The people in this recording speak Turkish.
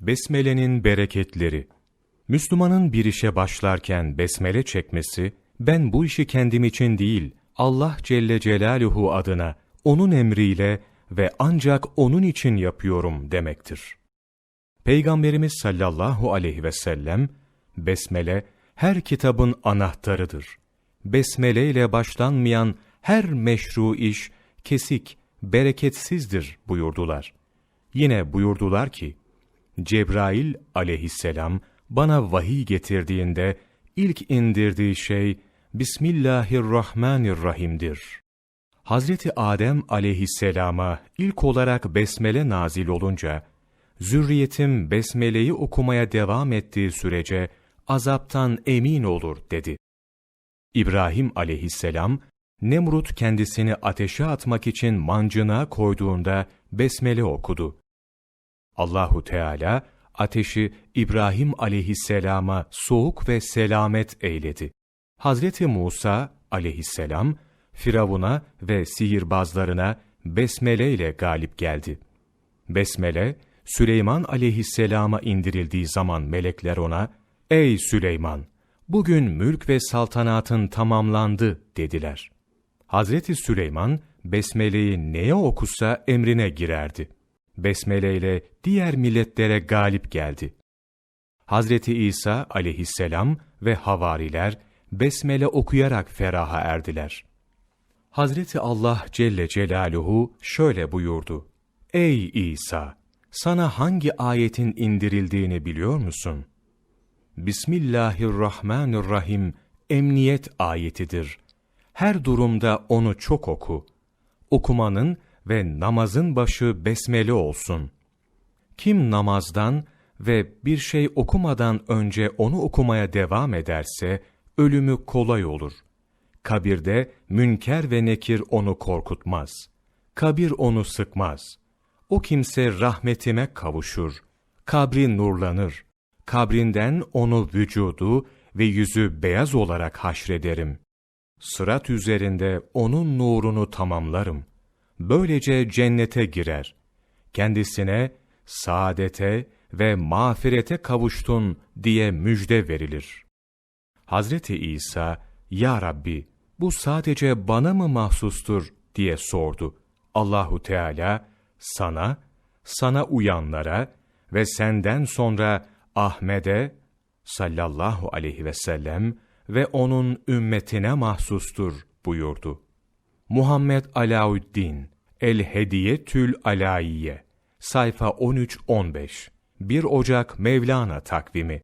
Besmele'nin bereketleri Müslümanın bir işe başlarken besmele çekmesi, ben bu işi kendim için değil, Allah Celle Celaluhu adına, O'nun emriyle ve ancak O'nun için yapıyorum demektir. Peygamberimiz sallallahu aleyhi ve sellem, besmele her kitabın anahtarıdır. Besmele ile başlanmayan her meşru iş kesik, bereketsizdir buyurdular. Yine buyurdular ki, Cebrail aleyhisselam bana vahiy getirdiğinde ilk indirdiği şey Bismillahirrahmanirrahim'dir. Hazreti Adem aleyhisselama ilk olarak besmele nazil olunca, zürriyetim besmeleyi okumaya devam ettiği sürece azaptan emin olur dedi. İbrahim aleyhisselam, Nemrut kendisini ateşe atmak için mancına koyduğunda besmele okudu. Allahu Teala ateşi İbrahim aleyhisselama soğuk ve selamet eyledi. Hazreti Musa aleyhisselam Firavun'a ve sihirbazlarına besmele ile galip geldi. Besmele Süleyman aleyhisselama indirildiği zaman melekler ona "Ey Süleyman, bugün mülk ve saltanatın tamamlandı." dediler. Hazreti Süleyman besmeleyi neye okusa emrine girerdi. Besmele ile diğer milletlere galip geldi. Hazreti İsa aleyhisselam ve havariler besmele okuyarak feraha erdiler. Hazreti Allah Celle Celaluhu şöyle buyurdu. Ey İsa! Sana hangi ayetin indirildiğini biliyor musun? Bismillahirrahmanirrahim emniyet ayetidir. Her durumda onu çok oku. Okumanın ve namazın başı besmele olsun. Kim namazdan ve bir şey okumadan önce onu okumaya devam ederse, ölümü kolay olur. Kabirde münker ve nekir onu korkutmaz. Kabir onu sıkmaz. O kimse rahmetime kavuşur. Kabri nurlanır. Kabrinden onu vücudu ve yüzü beyaz olarak haşrederim. Sırat üzerinde onun nurunu tamamlarım. Böylece cennete girer. Kendisine saadete ve mağfirete kavuştun diye müjde verilir. Hazreti İsa, Ya Rabbi, bu sadece bana mı mahsustur diye sordu. Allahu Teala, sana, sana uyanlara ve senden sonra Ahmet'e sallallahu aleyhi ve sellem ve onun ümmetine mahsustur buyurdu. Muhammed Alauddin El Hediyetül Alaiye sayfa 13-15 1 Ocak Mevlana takvimi